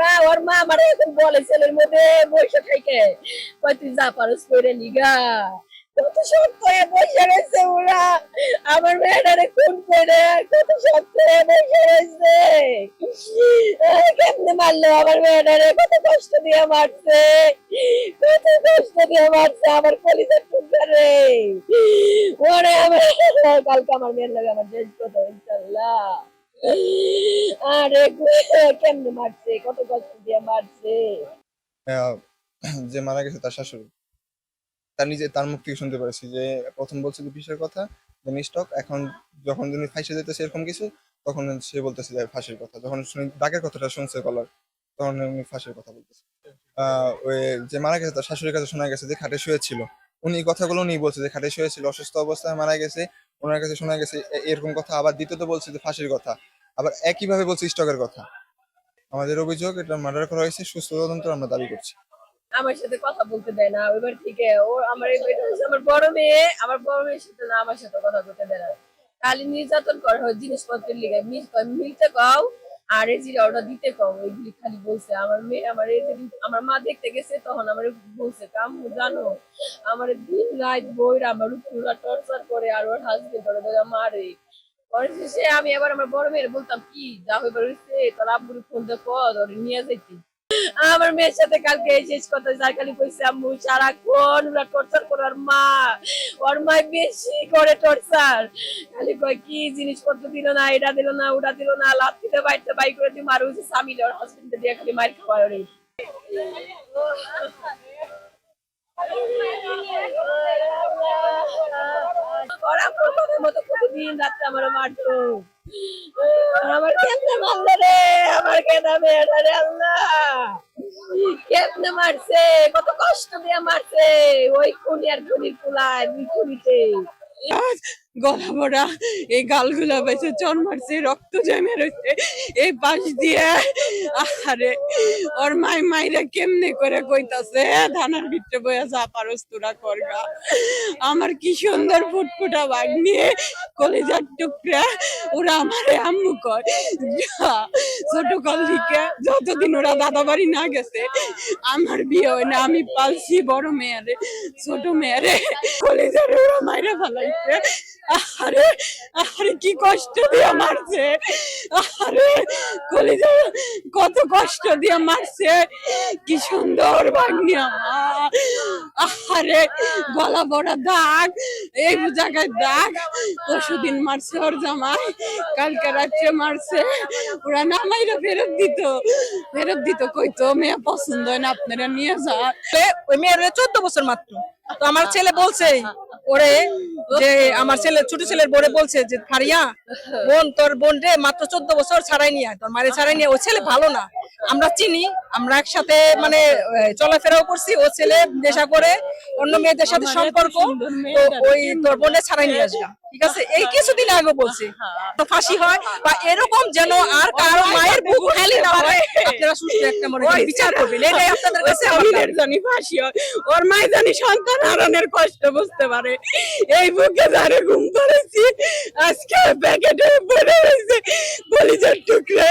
না, ওর মা আমার এখন বলে ছেলের মধ্যে বসে থাকে। কয় যা পারস করে নিগা কত শক্ত হয়ে বসে রয়েছে ওরা। আমার মেয়েটারে খুন করে কত শক্ত হয়ে বসে রয়েছে কেমনে মারলো আমার মেয়েটারে? কত কষ্ট দিয়ে মারছে। কত কষ্ট দিয়ে মারছে আমার কলিজার টুকরা ওরে আমার, কালকে আমার মেয়ের লাগে আমার শেষ কথা ইনশাল্লাহ। আরে কেমনে মারছে? কত কষ্ট দিয়ে মারছে। আহ, যে মারা গেছে তার শাশুড়ি। তার নিজে তার মুখ থেকে শুনতে পারছি যে প্রথম বলছে বিষয়ের কথা যে স্টক এখন যখন তিনি ফাঁসে যেতেছে এরকম কিছু তখন সে বলতেছে যে ফাঁসির কথা। যখন শুনি ডাকের কথাটা শুনছে কলার তখন উনি ফাঁসির কথা বলতেছে। ওই যে মারা গেছে তার শাশুড়ির কাছে শোনা গেছে যে খাটে শুয়েছিল। উনি কথাগুলো উনি বলছে যে খাটে শুয়েছিল অসুস্থ অবস্থায় মারা গেছে। ওনার কাছে শোনা গেছে এরকম কথা। আবার দ্বিতীয়ত বলছে যে ফাঁসির কথা। আবার একইভাবে বলছে স্টকের কথা। আমাদের অভিযোগ, এটা মার্ডার করা হয়েছে, সুস্থ তদন্ত আমরা দাবি করছি। আমার সাথে কথা বলতে দেয় না। ওইবার থেকে ও আমার আমার বড় মেয়ে। আমার বড় মেয়ের সাথে না, আমার সাথে কথা বলতে দেয় না। খালি নির্যাতন করা হয়, জিনিসপত্রের লিগে। মিল- মিলতে কও আর এই জিরা ওটা দিতে কম এগুলি খালি বলছে, আমার মেয়ে আমার আমার মা দেখতে গেছে তখন আমার বলছে, কাম, জানো, আমার দিন রাত বইরা আমার পুরা টর্চার করে আর ওর হাজবেন্ড ধরে ধরে মারে। পরে শেষে আমি আবার আমার বড় মেয়ের বলতাম, কি, যা হয়ে পড়েছে তোর আব্বুর ফোন দেখো ওর নিয়ে যাইতি। আমার মেয়ের সাথে কালকে শেষ কথা যার খালি কইছে, আম্মু, সারাক্ষণ ওরা টর্চার করার মা। ওর মা বেশি করে টর্চার খালি কয়, কি জিনিসপত্র দিল না, এটা দিল না, ওটা দিল না লাত্তিতে বাইরতে বাই করে দিয়ে মারুছে স্বামী ওর হাজবেন্ড দিয়ে খালি মার খাওয়া ওরে ওরা প্রথমের আমার মারতো। আমার রে? আমার কেনা আল্লাহ। কেমনে মারছে? কত কষ্ট দিয়ে মারছে। ওই খুনি আর খুনির কুলায় দুই খুনিতে গলা ভরা, এই গালগুলা বেঁচে চর মারছে রক্ত জমে রয়েছে এই পাশ দিয়ে। আরে ওর মাই মাইরা কেমনে করে কইতাছে ধানার ভিতরে বইয়া যা পারস তোরা করগা আমার কি সুন্দর ফুটফুটা বাঘ নিয়ে কলেজার টুকরা, ওরা আমারে আম্মু কয়। ছোট কাল থেকে যতদিন ওরা দাদা বাড়ি না গেছে, আমার বিয়ে হয় না, আমি পালছি বড় মেয়ারে, ছোট মেয়ারে। কলেজারে ওরা মাইরা ফেলাইছে। আরে আরে কি কষ্ট দিয়ে মারছে আরে কলেজা, কত কষ্ট দিয়ে মারছে, কি সুন্দর ভাগ্নি আমার আরে গলা বড় দাগ, এই জায়গায় দাগ, পরশুদিন মারছে ওর জামাই, কালকে রাত্রে মারছে, ওরা নামাইরা ফেরত দিত ফেরত দিত, কইতো, মেয়ে পছন্দ হয় না, আপনারা নিয়ে যা ওই মেয়ের চোদ্দ বছর মাত্র, তো আমার ছেলে বলছে ওরে যে আমার ছেলে ছোট ছেলের বোরে বলছে যে ফারিয়া বোন তোর বোন রে মাত্র চোদ্দ বছর ছাড়াই নিয়ে তোর মারে ছাড়াই নিয়ে ও ছেলে ভালো না। আমরা চিনি আমরা একসাথে মানে চলাফেরাও করছি ও ছেলে নেশা করে অন্য মেয়েদের সাথে সম্পর্ক তো ওই তোর বোনে ছাড়াই নিয়ে আসলাম। ঠিক আছে? এই কিছুদিন আগে বলছি। তো ফাঁসি হয় বা এরকম যেন আর কারও মায়ের বুক খালি হয় আপনারা সুস্থ একটা মনে বিচার করবেন এটাই আপনাদের কাছে আমার জানি ফাঁসি হয়। ওর মায় জানি সন্তান হারানোর কষ্ট বুঝতে পারে। এই বুকে ধারে ঘুম করেছি আজকে প্যাকেটে পড়ে রয়েছে বলিজার টুকরে।